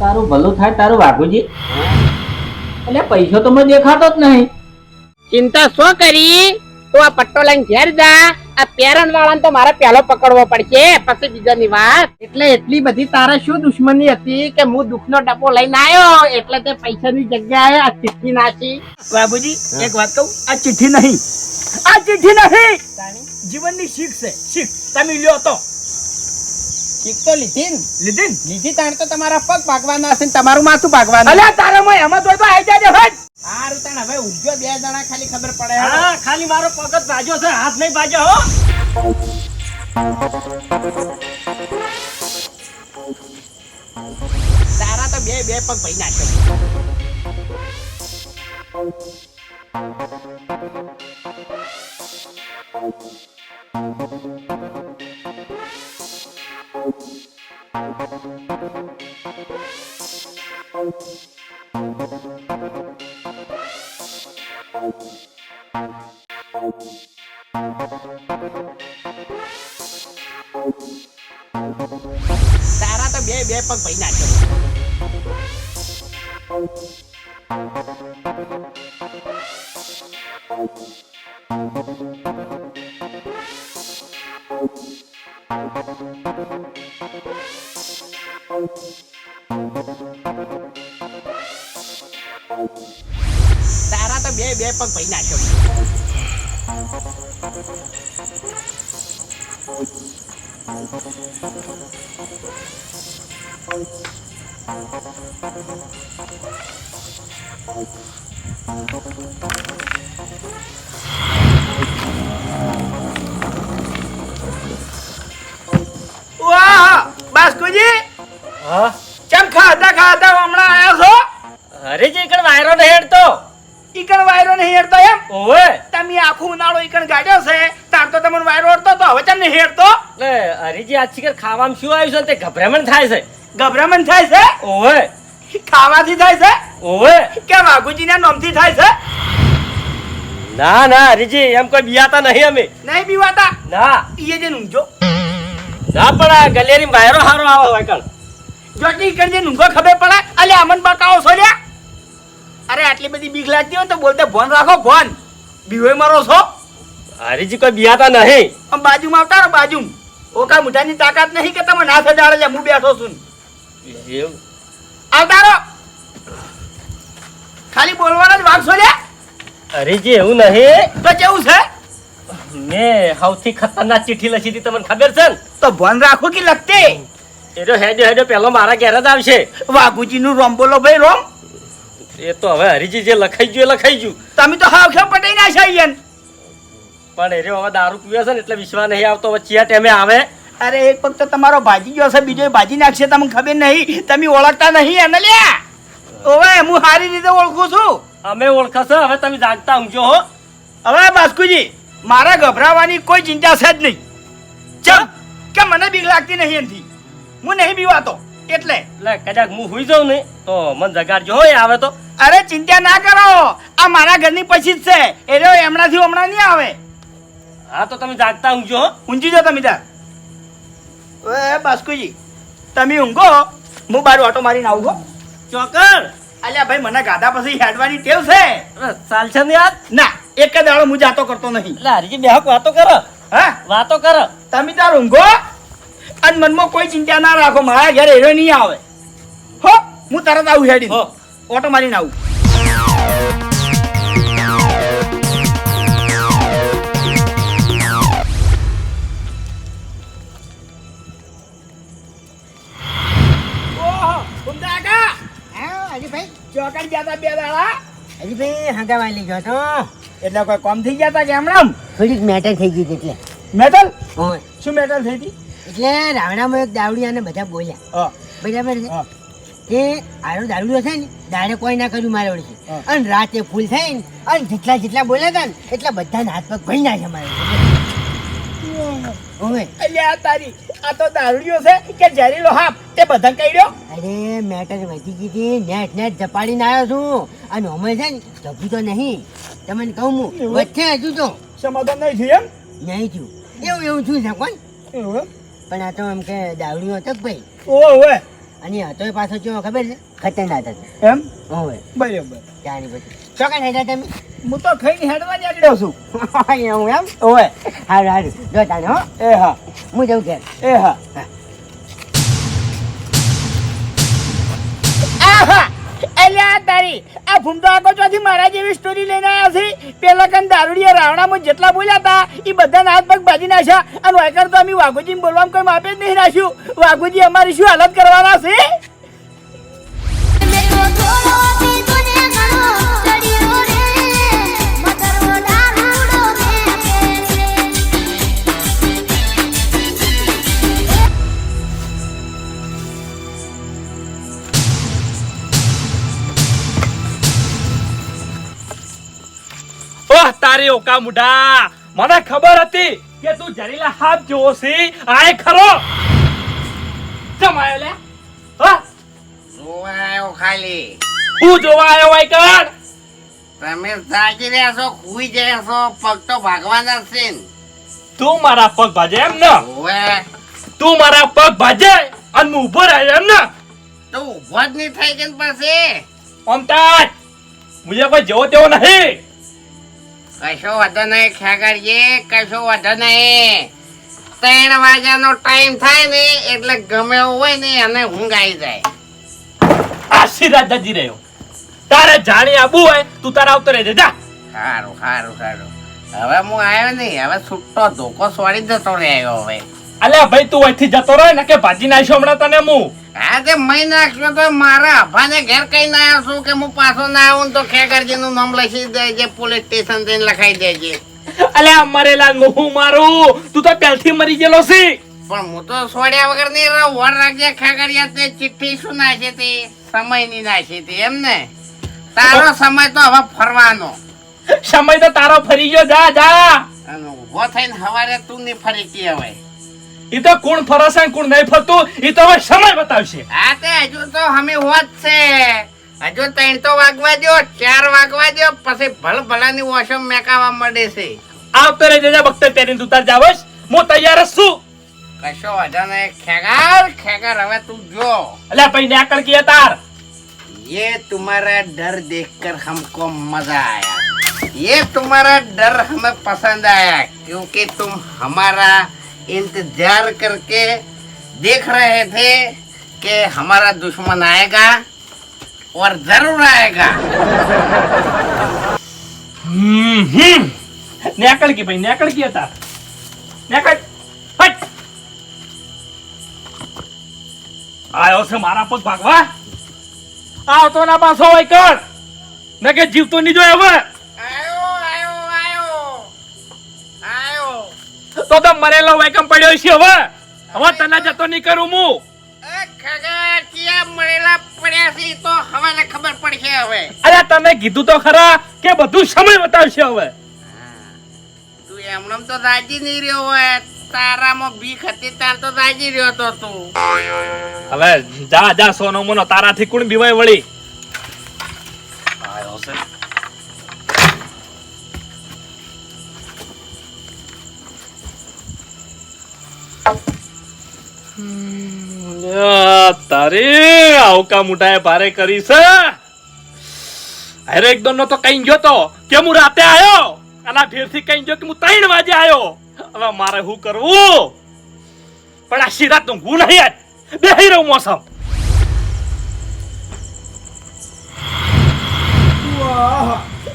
તારું ભલું થાય તારું વાઘુજી. એટલે પૈસો તો મને દેખાતો જ નહીં. ચિંતા શું કરી? તું આ પટ્ટો લઈને ઘેર જા. આ પેરણ વાળાને તો મારે પહેલો પકડવો પડશે પછી બીજાની વાત. એટલે એટલી બધી તારે શું દુશ્મની હતી કે હું દુઃખનો ડબ્બો લઈને આવ્યો? એટલે તે પૈસાની જગ્યાએ આ ચિઠ્ઠી નાખી. બાબુજી એક વાત કહું આ ચિઠ્ઠી નહીં. આ ચિઠ્ઠી નહીં! જીવનની શીખ છે. શીખ તમે લ્યો તો. ચીક તો લીધી લીધીન? લીધી લીધી તાણ તો તમારા પગ ભાગવાના હશે તમારું માથું ભાગવાનું. અલ્યા તારા મય એમાં તો તો આઈ જાજે હટ હારું તાણ હવે ઉઠજો બે જણા ખાલી ખબર પડે હા. ખાલી મારો પગ જ ભાજ્યો છે હાથ નહીં ભાજ્યો હો. તારા તો બે બે પગ ભાઈ નાખ્યો. તો બે બે પગ ભાઈ નાખ્યો તારા બાસ્કુજી? હા? ચમ ખાતા ખાતા હમણાં આયા છો? અરે જે કણ વાયરો ને હેડતો. ઈકણ વાયરો નહીં હેડતો એમ? ઓવે. તમે આખું ઉનાળો ઈકણ ગાડ્યો છે તાર તો તમને વાયરો હેડતો તો હવે ચમ નહીં હેડતો? એટલે હરીજી આજ શિખર ખાવામાં શું આવ્યું છે તે ગભરામણ થાય છે. ગભરામણ થાય છે? ઓવે. ખાવાથી થાય છે? ઓવે. કે વાઘુજીના નામથી થાય છે? ના ના હરીજી એમ કોઈ બિયાતા નહીં અમે. નહીં બીવાતા? ના. ઈએ જે ઊંઘજો ના પણ આ ગલેરી વાયરો હારો આવે હોય કણ. જો કે ઈકણ જે ઊંઘો ખબર પડે અલે અમન બકાઓ છો લ્યા. અરે આટલી બધી બીક લાગતી હોય તો બોલતે ભોન રાખો ભોન. બીવે મારો છો? હરીજી કોઈ બિયાતા નહીં. આમ બાજુમાં આવતા રહો બાજુ ઓકા મુઠાની તાકાત નહીં કે તમે ના સજાડે હું બેઠો છું એવું આવતા રહો ખાલી બોલવાના જ વાગશો લ્યા. હરીજી એવું નહીં. તો કેવું છે? મેં સૌથી ખતરનાક ચિઠ્ઠી લખી હતી તમને ખબર છે ને? તો ભણ રાખો કે લગતે એનો હેડ્યો હેડો પેલો મારા ઘેર જ આવશે. વાઘુજી નું રોમ બોલો ભાઈ રોમ. એ તો હવે હરીજી જે લખાઈ ગયું એ લખાઈ ગયું. તમે તો હાવ ખેવ પટાઈ ના છે પણ એ રે હવે દારૂ પીવે છે ને એટલે વિશ્વાસ નહીં આવતો વચ્ચે આ ટાઈમે આવે. અરે એક પગ તો તમારો ભાજી ગયો છે બીજો ભાજી નાખશે તમને ખબર નહીં. તમે ઓળખતા નહીં એને લ્યા ઓવે હું સારી રીતે ઓળખું છું. અમે ઓળખાશો હવે તમે જાગતા ઊંઘજો હો. હવે બાસ્કુજી મારા ગભરાવાની કોઈ ચિંતા છે જ નહીં. ચમ કે મને બીક લાગતી નહીં એનથી. હું નહીં બીવાતો એટલે. એટલે કદાચ હું હુઈ જાઉં ને તો મન જગાડજો હોય આવે તો. અરે ચિંતા ના કરો. આ મારા ઘરની પછી જ છે. એટલે એમનાથી હમણાં નહીં આવે. હા તો તમે જાગતા ઊંઘજો હો. ઊંચી જાઓ તમે તાર એ બાસ્કુજી તમે ઊંઘો હું. બાર ઓટો મારીને આવું હો ચોકર! અલ્યા ભાઈ મને ગાધા પછી હેડવાની ટેવ છે. ચાલશે ને યાર. ના એક જ દાડો હું જાતો કરતો નહીં. એટલે હરીજી બેહક વાતો કરો. હા? વાતો કરો. તમે તાર ઊંઘો અને મનમાં કોઈ ચિંતા ના રાખો મારા ઘરે હીરો નહીં આવે. હો હું તરત આવું હેડી. ઓટો મારીને આવું. ચોકડ ગયા બે દાડા. હરીભાઈ હગાવાલી ગયો તો. એટલે કોઈ કોમ થઈ ગયા તા કે હમણાં? થોડીક મેટર થઈ ગઈ એટલે. મેટલ શું મેટલ થઈ હતી? એટલે રાવણામાં એક દાવડી અને બધા બોલ્યા. બરાબર છે? એ આડો દારૂડો થાય છે ને દાડે કોઈ ના કર્યું મારે વળી. અને રાતે ફૂલ થાય ને અને જેટલા જેટલા બોલ્યા હતા ને એટલા બધાને હાથ પગ ભરી નાખે મારે. અલ્યા તારી આ તો દારૂડિયો છે કે ઝેરીલો હાપ તે બધા કઈડ્યો અરે મેટર વધી ગઈ હતી નેટ નેટ જપાડીને આવ્યો છું. અને અમે છે ને જપી તો નહીં. તમને કહું હું વચ્ચે હજુ તો. સમાધાન નહીં થયું નહીં થયું. એવું એવું થયું છે કોણ? પણ આ તો એમ કે દાવડીઓ હતો ભાઈ? ઓવે ઓવે. અને હતો પાછો ચો ખબર છે? ખતરનાક હતો. એમ? હોય બરાબર. ત્યાંની પછી ચોકન હેડા તમે હું તો ખાઈને હેડવા નીકળ્યો છું. એવું એમ? ઓય. હારું હારું. જો તાને હો. એ હા. હું જઉં ઘેર. એ હા. આહા! અલ્યા તારી આ ભૂમતો આખો ચોથી મારા જેવી સ્ટોરી લઈને આવ્યા છે? પેલા કન દારૂડિયા રાવણામાં જેટલા બોલ્યા હતા એ બધાના હાથ પગ બાજી નાખ્યા. અને વાયકર તો અમે વાઘુજી બોલવામાં કોઈ માપે જ નહીં રાખ્યું. વાઘુજી અમારી શું હાલત કરવાના છે? તારી ઓકા મુઢા. મને ખબર હતી કે તું જરીલા હાથ જોવો છે. આય ખરો. જમાયો લે. હા? જોવાયો ખાલી. હું જોવા આવ્યો હોય કર તમે જાગી રહ્યા છો ખુઈ ગયા છો પગ તો ભાગવાના છે તું મારા પગ ભાજે એમ ને? તું મારા પગ ભાજે અને હું ઊભો રહ્યો એમ ને? તો ઊભો જ નહીં થઈ કે પાસે ઓમતાજ મુજે કોઈ જેવો તેવો નહીં. કશો વધો નહીં ખેગરજી કશો વધો નહીં. ત્રણ વાગ્યાનો ટાઈમ થાય ને એટલે ગમે હોય ને એને ઊંઘ આવી જાય. આશીર્વાદ દાદી રહ્યો. તારે જાણી આબુ હોય તું તારા આવતો રહેજે જા. સારું સારું સારું. હવે હું આવ્યો નહીં હવે છૂટતો ધોકો સોડી જતો રહ્યો હવે. અલ્યા ભાઈ તું અહીંથી જતો રહે ને કે ભાજી નાખ્યો હમણાં તને હું? હા તે મહી નાખ્યો તો મારા અભાને ઘેર કઈ ના આવશું કે હું પાછો ના આવું તો ખેગરજી નું નામ લખી દેજે પોલીસ સ્ટેશન જઈને લખાઈ દેજે. અલ્યા મરેલા હું મારું તું તો પેલથી મરી ગયેલો છે પણ હું તો છોડ્યા વગર નહીં રહું વર રાખજે ખેગરિયા તે ચિઠ્ઠી શું નાખી હતી? સમયની નાખી હતી એમ ને? તારો સમય તો હવે ફરવાનો. સમય તો તારો ફરી ગયો જા જા. ઊભો થઈને હવારે તું નહીં ફરી કી હવે. ઈ તો કોણ ફરશે ને કોણ નહીં ફરતું ઈ તો હવે સમય બતાવશે હા તે હજુ તો અમે હોત છે હજુ ત્રણ તો વાગવા દો ચાર વાગવા દો પછી ભલ ભલાની ઓછો મેકાવા મળે છે આવતો રહેજે જા બખ્તર પહેરીને તું તાર જાવસ હું તૈયાર જ છું કશો વાંધો નહીં ખેગાર ખેગાર હવે તું જો અલ્યા ભાઈ ને આકળ કિયા તાર ये तुम्हारा डर देखकर हमको मजा आया ये तुम्हारा डर हमें पसंद आया क्योंकि तुम हमारा इंतजार करके देख रहे थे कि हमारा दुश्मन आएगा और जरूर आएगा હમ હમ નેકળ કી ભાઈ નેકળ કિયા તાર નેકળ હટ આયો છે મારા પગ ભાગવા આવતો ના પાછો હોય કર ને કે જીવતો નહીં જોય હવે તો તો મરેલો વેકમ પડ્યો છે હવે. હવે તને જતો નહીં કરું હું. અલ્યા તમે કીધું તો ખરા કે બધું સમય બતાવશે હવે. તું એમનેમ તો રાજી નહીં રહ્યો હોય. તારામાં બીક હતી તાર તો રાજી રહ્યો તો તું. હવે જા જા સોનો મોનો તારાથી કોણ બીવાય વળી. તારે આવકા મુઠાએ ભારે કરી છે? અરે એકદમ નો તો કઈ ગયો તો, કે હું રાતે આયો? આના ફેરથી કઈ ગયો કે હું ત્રણ વાગે આવ્યો હવે મારે શું કરવું? પણ આ શિરાતનું હું નહીં બેહી રહું મોસમ!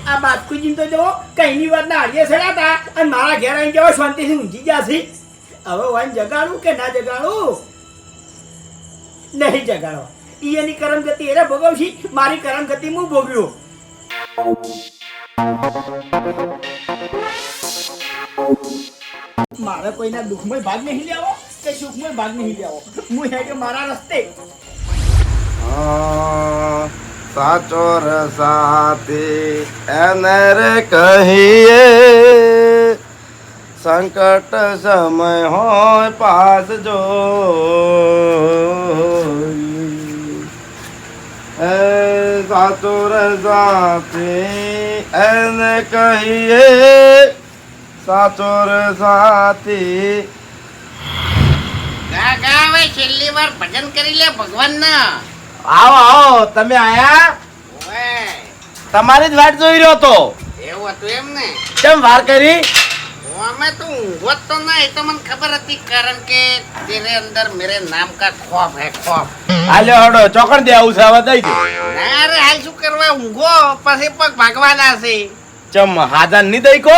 આ બાસ્કુજી તો જો કઈની વાત ના હાડીએ સડ્યા હતા અને મારા ઘેર આવીને જેવો શાંતિથી ઊંઘી ગયા છે. હવે વાન જગાડું કે ના જગાડું? નહીં જગાડો. ઈ એની કરમ ગતિ. એને ભોગવશી મારી કરમ ગતિ હું ભોગવ્યો મારે કોઈના દુઃખમય ભાગ નહીં લેવો કે સુખમય ભાગ નહીં લેવો. હું હે કે મારા રસ્તે. સાચો રસાતે એને રે કહીએ. સંકટ સમય હોય પાસ જો. સાતુર સાથી એને કહીએ સાતુર સાથી ગા ગા હવે હવે છેલ્લી વાર ભજન કરી લે ભગવાન ના આવો આવો તમે આયા? તમારી જ વાટ જોઈ રહ્યો હતો. એવું હતું એમ ને કેમ વાર કરી? અમે તો ઊંઘો તો ના એ તો મને ખબર હતી કારણ કે તેરે અંદર મેરે નામ કા ખોફ હે ખોફ. હાલ્યો હડો ચોકડ દે આવું સાવા દઈ દે. ના રે હાલ શું કરવા ઊંઘો પછી પગ ભાગવાના છે. ચમ હાજરની દઈ કો?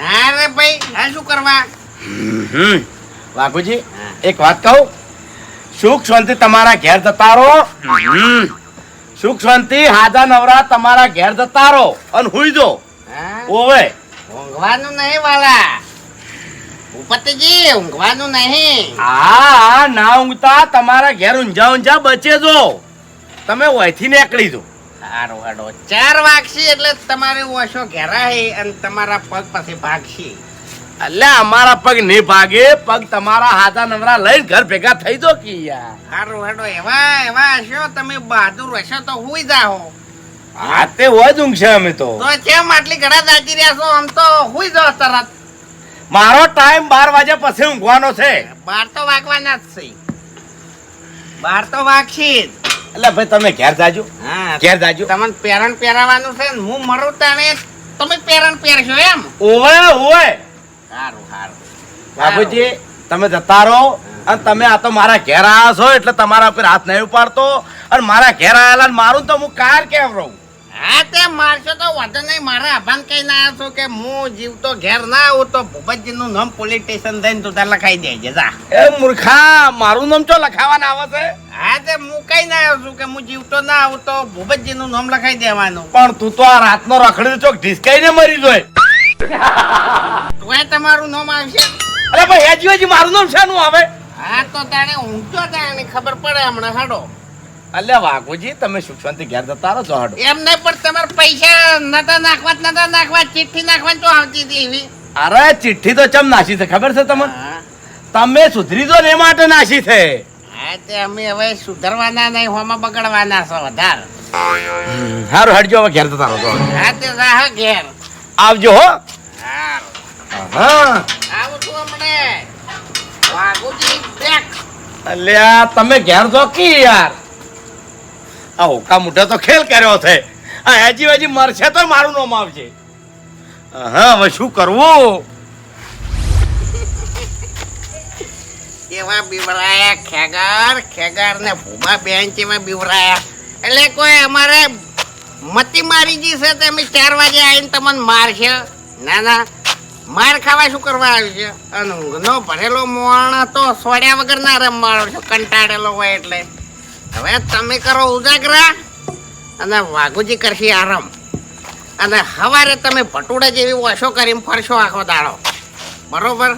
ના રે ભાઈ હાલ શું કરવા? હમ. વાઘુજી એક વાત કહું? સુખ શાંતિ તમારા ઘેર જતા રહો. સુખ શાંતિ હાજા નવરા તમારા ઘેર જતા રહો. અને હુઈ જો. હા? ઓવે. ઊંઘવાનું નહીં વાલા. ઉપતજી ઊંઘવાનું નહીં. હા હા ના ઊંઘતા તમારા ઘેર ઊંઝા ઊંઝા બચે જો. તમે વહીથી નીકળી જો. સારું હેડો. ચાર વાગશે એટલે તમારે ઓછો ઘેરાય અને તમારા પગ પછી ભાગશે. એટલે અમારા પગ નહીં ભાગે પગ તમારા હાથા નવરા લઈને ઘર ભેગા થઈ જો કી યાર સારું હેડો. એવા એવા હશો તમે બહાદુર હશો તો હુઈ જાઓ. હા તે હોય જ ઊંઘશે અમે તો. તો કેમ આટલી ઘડા દાટી રહ્યા છો? આમ તો હુઈ જાવ તરત. મારો ટાઈમ બાર વાગ્યા પછી ઊંઘવાનો છે. બાર તો વાગવાના જ છે. બાર તો વાગશી જ. એટલે ભાઈ તમે ઘેર જાજો. હા. ઘેર જાજો. તમને પેરણ પહેરાવાનું છે ને હું મરું તાણે તમે પેરણ પહેરશો એમ. ઓવે ઓવે સારું સારું બાપુજી તમે જતા રહો અને તમે આ તો મારા ઘેર આવ્યા છો એટલે તમારા ઉપર હાથ નહીં ઉપાડતો અને મારા ઘેર આવેલા મારું તો હું કાર કેમ રહું? હા તે મારશો તો વાંધો નહીં. મારા અભાન કઈ ના છો કે હું જીવતો ઘેર ના આવું તો ભૂપતજી નું નામ પોલીસ સ્ટેશન જઈને તું તાર લખાઈ દેજે જા. એ મૂર્ખા મારું નામ ચો લખાવાના આવે છે? હા તે હું કઈ ના આવ્યો છું કે હું જીવતો ના આવું તો ભૂપતજી નું નામ લખાઈ દેવાનું. પણ તું તો આ રાતનો રખડી ચોક ઢીસકાઈને મરી જોય. તોય તમારું નામ આવશે? અરે ભાઈ હજી હજી મારું નામ શાનું આવે? હા તો તાણે ઊંચો તાણે ખબર પડે હમણાં હાડો. અલ્યા વાઘુજી તમે સુખ શાંતિ ઘેર જતા રહો છો હાડો એમ નહીં પણ તમારે પૈસા નતા નાખવા જ નતા નાખવા ચિઠ્ઠી નાખવાની તો આવતી હતી એવી. અરે ચિઠ્ઠી તો ચમ નાસી છે ખબર છે તમને? તમે સુધરી દો ને માટે નાસી છે. હા તે અમે હવે સુધરવાના નહીં હોમાં બગડવાના છો વધારે. હારું હટજો હવે ઘેર જતા રહો હા તે રાહ ઘેર. આવજો હો. હા આવું છું હમણે. વાઘુજી અલ્યા તમે ઘેર જો કી યાર? આ હોકા મુઠા તો ખેલ કર્યો છે. આ હજી હજી મરશે તો મારું નામ આવશે હા હવે શું કરવું? કેવા બીવરાયા ખેગાર ખેગાર ને ભૂમા બેન એમાં બીવરાયા એટલે કોઈ અમારે મતી મારી ગઈ છે તો અમે ચાર વાગે આવીને તમને મારશે. ના ના. માર ખાવા શું કરવા આવ્યું છે અને ઊંઘનો ભરેલો મોણ તો સોડ્યા વગર ના રમવાળો છો, કંટાળેલો હોય એટલે. હવે તમે કરો ઉજાગરા અને વાઘુજી કરશે આરામ. અને સવારે તમે ભટુડા જેવી ઓછો કરીને ફરશો આખો દાડો. બરોબર?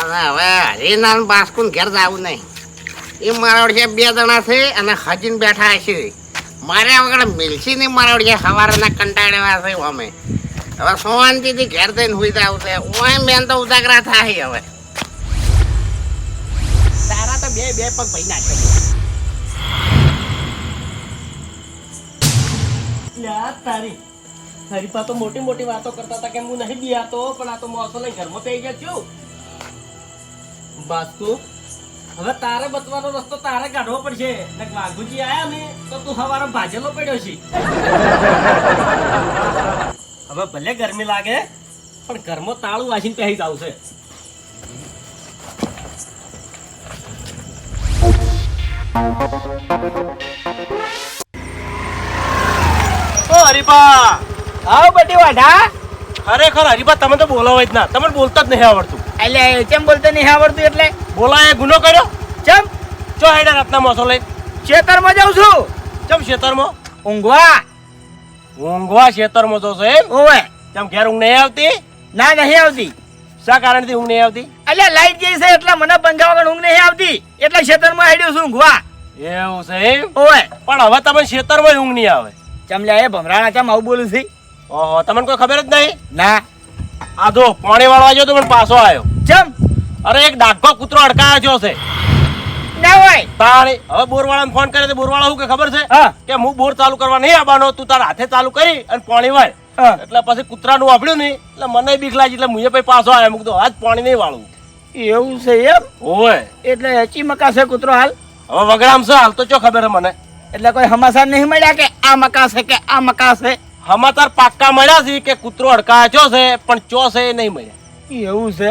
અને હવે હરિનાન બાસ્કુન ઘેર જવું નહીં. એ મારા છે બે જણા છે અને હજીન બેઠા છે મારે વગર મિલસી નહીં મારા છે સવારના કંટાળેવા છે અમે. હવે શાંતિથી ઘેર જઈને હુઈ જાવ છે. હું બેન તો ઉજાગરા થાય હવે. તારા તો બે બે પગ ભાઈ નાખે યાર તારી. તારી તો મોટી મોટી વાતો કરતા હતા કે હું નહીં બિયાતો પણ આ તો મોસો લઈને ઘરમાં પઈ ગયા છું. બાસ્કુ હવે તારે બચવાનો રસ્તો તારે કાઢવો પડશે. વાઘુજી આયા ને, તો તું સવારે ભાજેલો પડ્યો છે. હવે ભલે ગરમી લાગે, પણ ઘરમાં તાળું વાસીને પહેરી જાવ છે. ઓ હરીબા હા બટી વાઢા ખરેખર હરીબા તમે તો બોલાવો જ ના. તમને બોલતા જ નહીં આવડતું. એટલે કેમ બોલતા નહીં આવડતું એટલે? બોલાય ગુનો કર્યો? ચમ. ચો હેડા રાતના મોસો લઈ ખેતરમાં જાઉં છું. ચમ ખેતરમાં ઊંઘવા. ઊંઘવા ખેતરમાં જો છે એમ? ઓવે. ચમ ઘેર ઊંઘ નહીં આવતી? ના નહીં આવતી. શા કારણથી ઊંઘ નહીં આવતી? એટલે લાઈટ જઈ છે એટલે મને પંખા વગર ઊંઘ નહીં આવતી. એટલે ખેતરમાં હેડ્યો છું ઊંઘવા. એવું છે એમ? ઓવે. પણ હવે તમે ખેતરમાં ઊંઘ નહીં આવે. ચમલ્યા એ ભમરાણા ચમ આવું બોલું છે? ઓહો તમને કોઈ ખબર જ નહીં? ના. આ જો પાણી વાળવા ગયો તો પણ પાછો આવ્યો. ચમ? અરે એક ડાઘો કૂતરો અડકાયો છે. ના હોય. તારે હવે બોરવાળાને ફોન કરે તો બોરવાળા શું કે ખબર છે? હા. કે હું બોર ચાલુ કરવા નહીં આવવાનો તું તારા હાથે ચાલુ કરી અને પાણી વાળ એટલે પછી કૂતરાનું વાપર્યું નહીં. એટલે મને બીક લાગી એટલે મુએ પછી પાછો આવ્યો. મૂકતો આજ પાણી નહીં વાળું. એવું છે એમ? હોય એટલે હચી મકાશે કૂતરો હાલ? હવે વગડામ છે હાલ તો ચો ખબર મને. એટલે કોઈ સમાચાર નહીં મળ્યા કે આ મકાશે કે આ મકાશે સમાચાર પાક્કા મળ્યા છે કે કૂતરો અડકાયો છે પણ ચો છે એ નહીં મળ્યા. એવું છે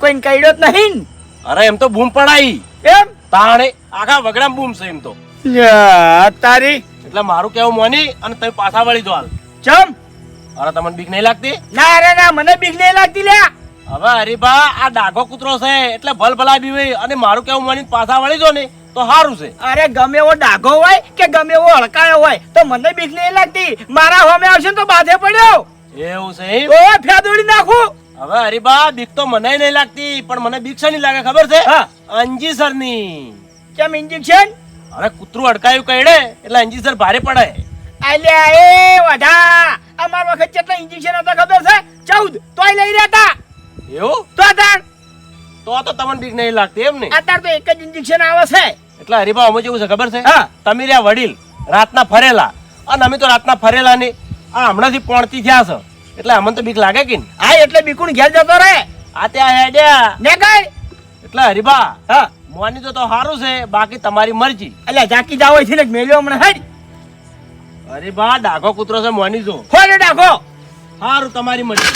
કોઈને કઈડ્યો જ નહીં? અરે એમ તો બૂમ પડાઈ. એમ? તાણે આખા વગડા બૂમ છે એમ તો. તારી. એટલે મારું કેવું મોની અને તમે પાછા વળી જો હાલ. ચમ? અરે તમને બીક નહીં લાગતી? ના અરે ના મને બીક નહીં લાગતી લ્યા. હવે હરીભા આ ડાઘો કૂતરો છે એટલે ભલ ભલા બી હોય અને મારું કેવું મોની પાછા વળી જો ને. તો સારું છે. અરે ગમે એવો ડાઘો હોય કે ગમે એવો હળકાયો હોય તો મને બીક નહીં લાગતી. મારા હોમે આવશે તો બાધે પડ્યો. એવું છે ઓ ફેદોડી નાખું. હવે હરીબા બીક તો મને નહીં લાગતી પણ મને બીક નહીં લાગે ખબર છે? અંજી સરની કેમ ઇન્જેક્શન? અરે કૂતરું અડકાયું કઈડે એટલે અંજીસર ભારે પડે. અલ્યા એ વઢા. અમાર વખત કેટલા ઇન્જેક્શન હતા ખબર છે? ચૌદ. તોય લઈ રહ્યા હતા એવું? તો અત્યાર તો તો તમને બીક નહીં લાગતી એમ ને? અત્યારે તો એક જ ઇન્જેક્શન આવે છે. એટલે હરીભા અમે જેવું છે ખબર છે? હા. તમે રહ્યા વડીલ રાતના ફરેલા. અને અમે તો રાતના ફરેલા ને આ હમણાંથી પોણતી થયા છે. એટલે અમને તો બીક લાગે કે આ એટલે બીકુણ ઘેર જતો રે આ ત્યાં હેડ્યા ને કઈ એટલે હરીભા હા. મોની તો તો સારું છે બાકી તમારી મરજી. એટલે જાકી જાવ છે ને મેલ્યો હમણાં હેડ. હરીભા ડાઘો કૂતરો છે મોની જો. ફોને ડાઘો. સારું તમારી મરજી.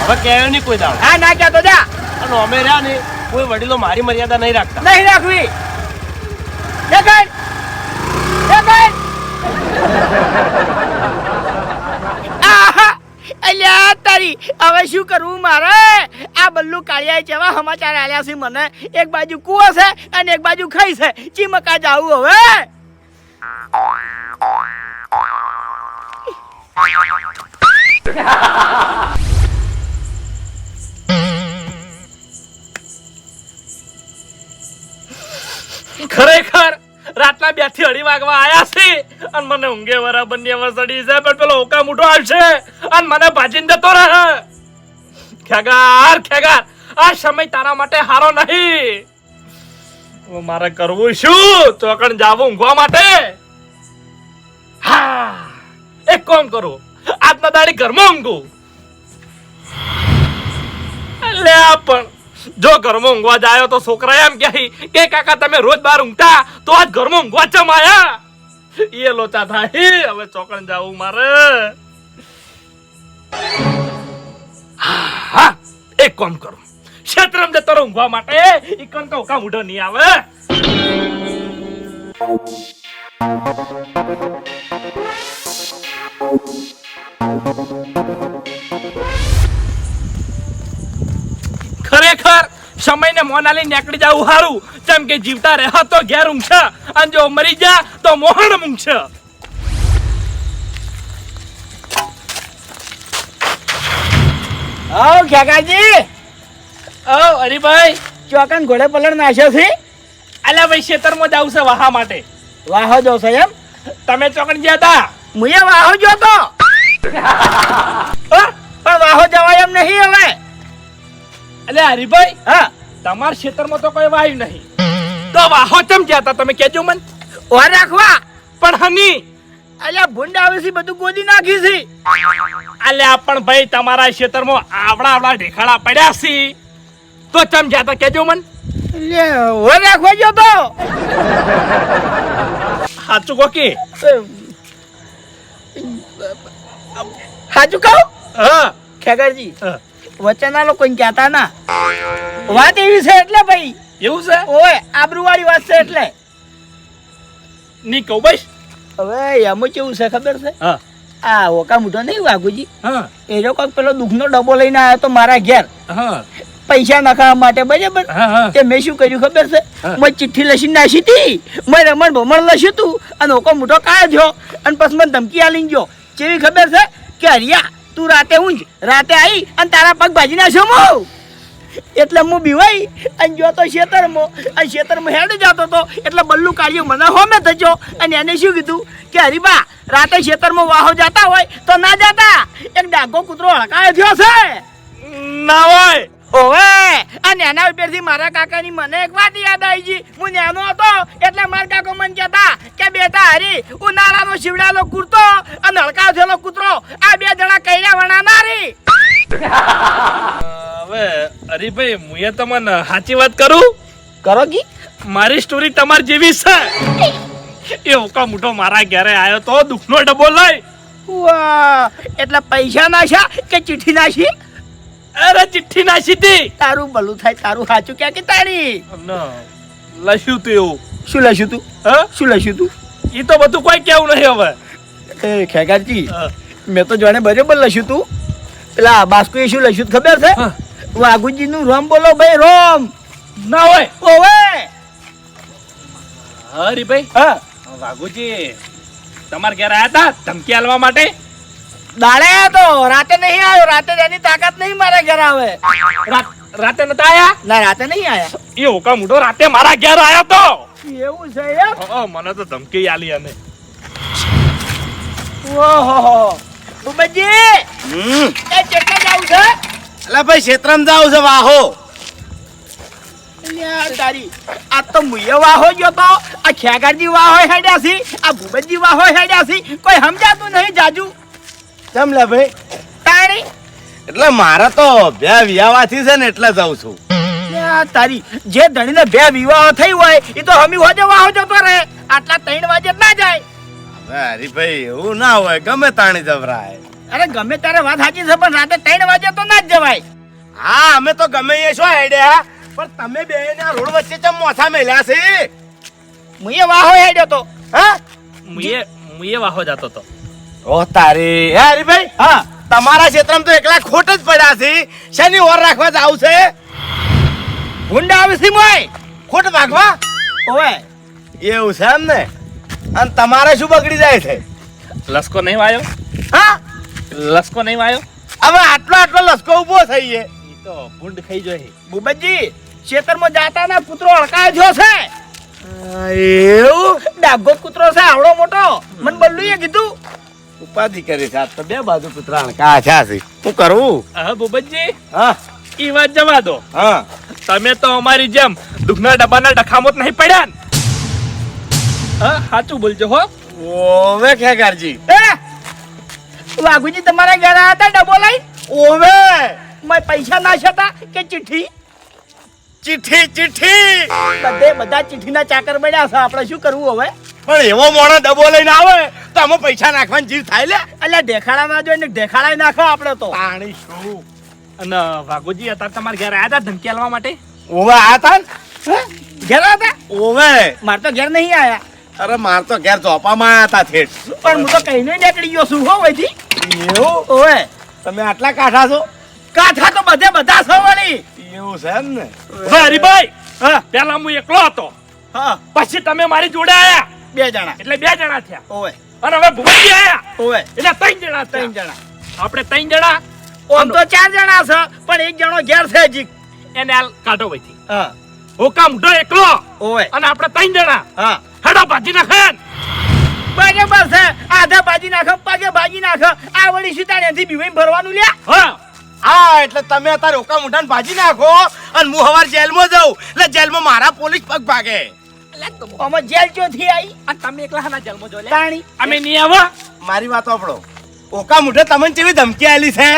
હવે કહેવાય નહીં કોઈ દાડો. હા નાખ્યા તો જા. અને અમે રહ્યા ને કોઈ વડીલો મારી મર્યાદા નહીં રાખતા. નહીં રાખવી. કઈ આહા! અલ્યા તારી હવે શું કરવું મારે? આ બલ્લુ કાળિયા જેવા સમાચાર આલ્યા છે મને. એક બાજુ કૂવો છે અને એક બાજુ ખાઈ છે. ચીમકા જાવું હવે. અઢી વાગવા આયા છે. અને મને ઊંઘે વરા ની વસડી છે પણ પેલો ઓકા મોટો આવશે. અને મને ભાજીને જતો રહે. ખેગાર ખેગાર, આ સમય તારા માટે હારો નહીં. હું મારે કરવું શું? ચોકણ જાવ ઊંઘવા માટે? હા. એક કોમ કરું. આજના દાડી ઘરમાં ઊંઘું. લે પણ. જો ઘરમાં ઊંઘવા જાય તો છોકરા એમ કહે, કે કાકા, તમે રોજ બાર ઊંઘતા? તો આજ ઘરમાં ઊંઘવા ચમ આયા. એ લોચા થાય. હવે ચોકણ જાવું મારે. હા, એક કામ કરું. ક્ષેત્રમ જતો ઊંઘવા માટે. ઈકણ તો કામ ઉઠો નહીં આવે. ખરેખર સમયને મોનાલી નીકળી જવું સારું જેમ કે જીવતા રહે તો ઘેર ઊંઘશે અને જો મરી જા તો મોહણ ઊંઘશે આવ ખેકાજી ઓ હરીભાઈ. ચોકન ઘોડે પલણ નાખ્યો છે? અલ્યા ભાઈ ખેતરમાં જાવ છે વાહા માટે. વાહો જો છે એમ? તમે ચોકન ગયા હતા મુએ વાહો જો તો પણ વાહો જવાય એમ નહીં હવે. અલ્યા હરિભાઈ હા. તમારા ક્ષેત્રમાં તો કોઈ વાયુ નહીં. તો વાહો ચમ ગયા હતા તમે કેજો મન. ઓ રાખવા. પણ હની અલ્યા ભૂંડ આવે છે બધું ગોદી નાખી છે. અલ્યા પણ ભાઈ તમારા ક્ષેત્રમાં આવડા આવડા ઢેખાડા પડ્યા છે. તો ચમ ગયા કેજો મન. લે ઓ રાખવા જો તો. હાચું કોકી હાચું કહું? હા. ખેગરજી હા. વચના લોકો કહેતા ના. વાત એવી છે એટલે ભાઈ. એવું છે? ઓય આબરૂવાળી વાત છે એટલે. ની કહું ભાઈ હવે એમાં કેવું છે ખબર છે? આ ઓકા મૂઠો નહીં વાઘુજી એ જો કોઈક પેલો દુઃખનો ડબ્બો લઈને આવ્યો તો મારા ઘેર. હા. પૈસા નાખવા માટે બરાબર? તે મેં શું કર્યું ખબર છે? મેં ચિઠ્ઠી લસી નાસી હતી. મેં રમણ ભમણ લસ્યું તું અને ઓકો મોટો કાયો થયો અને પછી મને ધમકી આલી ગયો. કેવી ખબર છે? કે હરિયા તું રાતે ઊંઘ રાતે આવી અને તારા પગ ભાજી નાખ્યો મો એટલે હું બીવાઈ અને જોતો શેતરમો. અને શેતરમો હેડ જતો તો. એટલે બલ્લુ કાઢ્યો મને હોમે થજો. અને એને શું કીધું? કે હરીબા, રાતે શેતરમો વાહો જતા હોય તો ના જતા. એક ડાઘો કૂતરો હળકાયો થયો છે. ના હોય. ઓવે! આ નાના ઉપરથી મારા કાકાની મને એક વાત યાદ આવી ગઈ. હું નાનો હતો એટલે મારા કાકો મને કહેતા કે બેટા હરી ઉનાળાનો શિવડાલો કૂતરો અને હડકાવ થયેલો કૂતરો. આ બે જણા કૈયા વણા નારી હવે હરીભાઈ હું એ તમને સાચી વાત કરું? કરો કી? મારી સ્ટોરી તમારી જેવી છે. એ ઓકા મોટો મારા ઘરે આવ્યો તો દુખનો ડબ્બો લઈ. વાહ એટલે પૈસા નાખ્યા કે ચીઠી નાખી અરે ચિઠ્ઠી નાખી હતી. તારું ભલું થાય તારું સાચું ક્યાં કે તારી? લખ્યું તું એવું. શું લખ્યું તું? હા? શું લખ્યું તું? એ તો બધું કોઈ કેવું નહીં હવે. એ ખેગાજી. મેં તો જાણે બરાબર લખ્યું તું. પેલા બાસ્કુએ શું લખ્યું તું ખબર છે. વાઘુજી નું રોમ બોલો ભાઈ રોમ. ના હોય. ઓવે. હરીભાઈ. હા. વાઘુજી તમારા ઘેર આયા હતા ધમકી આલવા માટે? દાડે તો રાતે નહીં આવ્યો રાતે એની તાકાત નહીં મારા ઘરે આવે. રાતે નતા આયા? ના રાતે નહીં આયા. એ ઓકા મોટો રાતે મારા ઘેર આવ્યો તો. એવું છે એમ? મને તો ધમકી આલી અને. ઓહો બુબજી હમ. એ કેટલે જાવ છે? અલા ભાઈ ક્ષેત્રમ જાવ છે વાહો. તારી આ તો મુયે વાહો ગયો તો. આ ખેગારજી વાહો હેડ્યા છે આ ભૂપતજી વાહો હેડ્યા છે. કોઈ સમજાતું નહીં જાજુ. કેમ લે ભાઈ? તાણી? એટલે મારા તો બે વિયાવાથી છે ને એટલે જાઉં છું. તારી જે ધણીને બે વિવાહ થઈ હોય એ તો હમી હોજે વાહો જતો રહે આટલા ત્રણ વાગે ના જાય. હવે હરીભાઈ એવું ના હોય ગમે તાણી જવરાય. અરે ગમે ત્યારે વાત સાચી છે પણ રાતે ત્રણ વાગે તો ના જ જવાય. હા અમે તો ગમે એ શું આઈડિયા પણ તમે બે ના રોડ વચ્ચે ચમ મોથા મેલ્યા છે? મુયે વાહો હેડ્યો તો. હા? મુએ મુએ વાહો જતો તો. ઓ તારી હે હરીભાઈ? હા તમારા ક્ષેત્રમાં તો એકલા ખોટ જ પડ્યા છે. શેની ઓર રાખવા જાવ છે? ગુંડા આવે છે મોય. ખોટ ભાગવા? ઓય એવું છે એમ ને? અને તમારે શું બગડી જાય છે? લસકો નહીં વાયો? હા? લસકો નહીં વાયો? હવે આટલો આટલો લસકો ઊભો થઈ ઈ તો ભૂંડ ખાઈ જોઈ બુબજી ખેતરમાં જાતા ના કૂતરો જો છે. એવું? ડાગો કૂતરો છે આવડો મોટો. મને બલ્લુએ કીધું. ઉપાધિ કરી છે. તો બે બાજુ પુત્રાણ કા છે શું કરવું હા ભૂપતજી? હા. ઈ વાત જવા દો. હા. તમે તો અમારી જેમ દુખના ડબ્બાના ડખામોત નહીં પડ્યા હા સાચું બોલજો હો. ઓવે ખેગારજી. એ! વાઘુજી તમારા ઘરે હતા ડબો લઈ? ઓવે! મેં પૈસા ના હતા કે ચિઠ્ઠી? ચિઠ્ઠી ચિઠ્ઠી! બધે બધા ચિઠ્ઠીના ચાકર બન્યા છે. આપણે શું કરવું હવે? પણ એવો મોણો ડબો લઈને આવે. તો પૈસા નાખવાની જીવ થાય લે. એટલે દેખાડામાં ના જોઈને ઢેખાડા નાખો આપણે તો. પાણી શું? અને વાઘોજી અત્યારે તમારા ઘરે આવ્યા હતા ધમકી આલવા માટે? ઓવે આ હતા ઘેર આવ્યા હતા ઓવે. મારે તો ઘેર નહીં આયા. અરે માર તો ઘેર ચોપામાં આયા હતા થેટ પણ હું તો કહીને નીકળી ગયો છું હો વૈથી એવું? ઓવે. તમે આટલા કાઠા છો? કાઠા તો બધે બધા છો વળી. એવું છે એમ ને હરીભાઈ હા પેલા હું એકલો હતો. હા. પછી તમે મારી જોડે આયા. બે જણા. એટલે બે જણા થયા. ઓવે. અને હવે ભૂપતજી આયા. ઓવે. એટલે ત્રણ જણા ત્રણ જણા. આપણે ત્રણ જણા. ઓમ તો ચાર જણા છે પણ એક જણો ઘેર છે હજી. એને હાલ કાઢો વહીથી હા. હોકા મુઢો એકલો. ઓવે. અને આપણે ત્રણ જણા. હા. હેડો ભાજી નાખે. બરાબર બસ આધા ભાજી નાખો પાગે ભાજી નાખો. આ વળી એથી બીવાઈ ભરવાનું લ્યા? હા. હા એટલે તમે અત્યારે ઓકા ઉઠાને ભાજી નાખો. અને હું હવાર જેલમાં જાઉં. એટલે જેલમાં મારા પોલીસ પગ ભાગે. આમાં જેલ ચોથી આવી અને તમે એકલા હાના જન્મ જો લે. તાણી. અમે નહીં આવા. મારી વાત આપણો ઓકા મુઠે તમને કેવી ધમકી આલી છે?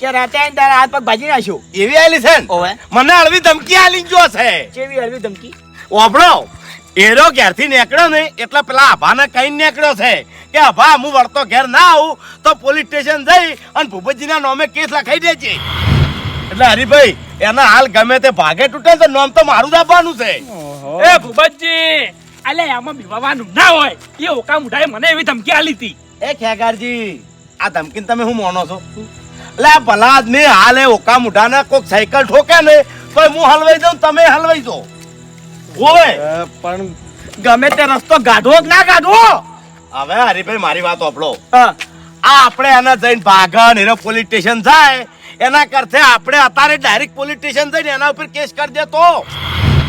કે રાતે આવીને તારા હાથ પગ ભાજી નાખ્યો. એવી આલી છે ને? ઓવે. મને હળવી ધમકી આલી જો છે. જેવી હળવી ધમકી? ઓબળો એરો ઘેરથી નીકળ્યો ને એટલે પેલા આભાને કઈ નીકળ્યો છે કે આભા હું વળતો ઘેર ના આવું તો પોલીસ સ્ટેશન જઈ અને ભૂપતજીના નામે કેસ લખાઈ દેજે. એટલે હરિભાઈ એના હાલ ગમે તે ભાગે તૂટે તો નામ તો મારું જ આપવાનું છે. એ ભૂપતજી અલે આમાં બીવાવાનું ના હોય. એ ઓકા મુઢાએ મને એવી ધમકી આલી હતી. એ ખેગારજી આ ધમકીને તમે હું માનો છો? એટલે આ ભલા આદમી હાલ એ ઓકા મુઢાને કોક સાયકલ ઠોકે ને તો હું હલવાઈ દઉં તમે હલવાઈ દો ઓય પણ ગમે તે રસ્તો ગાઢવો જ ના ગાઢવો? હવે હરીભાઈ મારી વાત ઓપડો હા. આ આપણે એને જઈને ભાગન હીરો પોલીસ સ્ટેશન જાય એના કરતે આપણે અત્યારે ડાયરેક્ટ પોલીસ સ્ટેશન જઈને એના ઉપર કેસ કરી દે તો.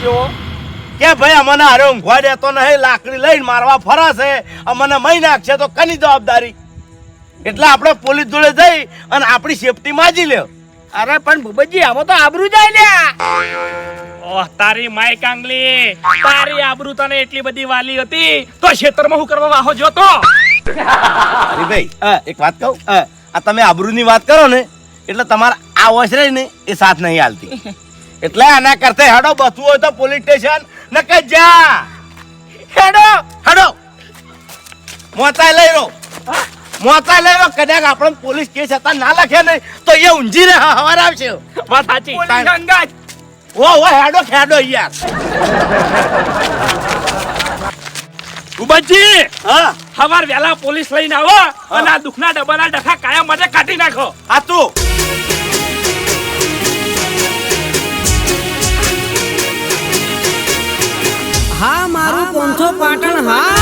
જો કે ભાઈ અમને હારે ઊંઘવા દેતો નહીં લાકડી લઈને મારવા ફરાશે અમને મહી નાખશે તો કની જવાબદારી? એટલે આપણે પોલીસ જોડે જઈ અને આપણી સેફટી માજી લે અરે પણ ભૂપતજી આમાં તો આબરૂ જાય લ્યા. ઓહ તારી માય કાંગલી તારી આબરૂ તને એટલી બધી વાલી હતી. તો ખેતરમાં હું કરવા વાહો જોતો હરીભાઈ એક વાત કહું? આ તમે આબરૂની વાત કરો ને એટલે તમારે આ વસરે ને એ સાથ નહીં હાલતી. એટલે આના કરતા હેડો બસવું હોય તો પોલીસ સ્ટેશન ને જા. હેડો. હેડો. મોતાય લઈ રો મોતાય લઈ રો કદાચ આપણે પોલીસ કેસ હતા ના લખે નહીં તો એ ઊંઝી રહે હવાર આવશે. વાત સાચી. ગંગા ઓ ઓ હેડો ખેડો યાર. ઉબજી હા? હવાર વેલા પોલીસ લઈને આવો અને આ દુખના ડબ્બાના ડખા કાયમ માટે કાઢી નાખો. આ તું. મારું પોંથો પાટણ હા?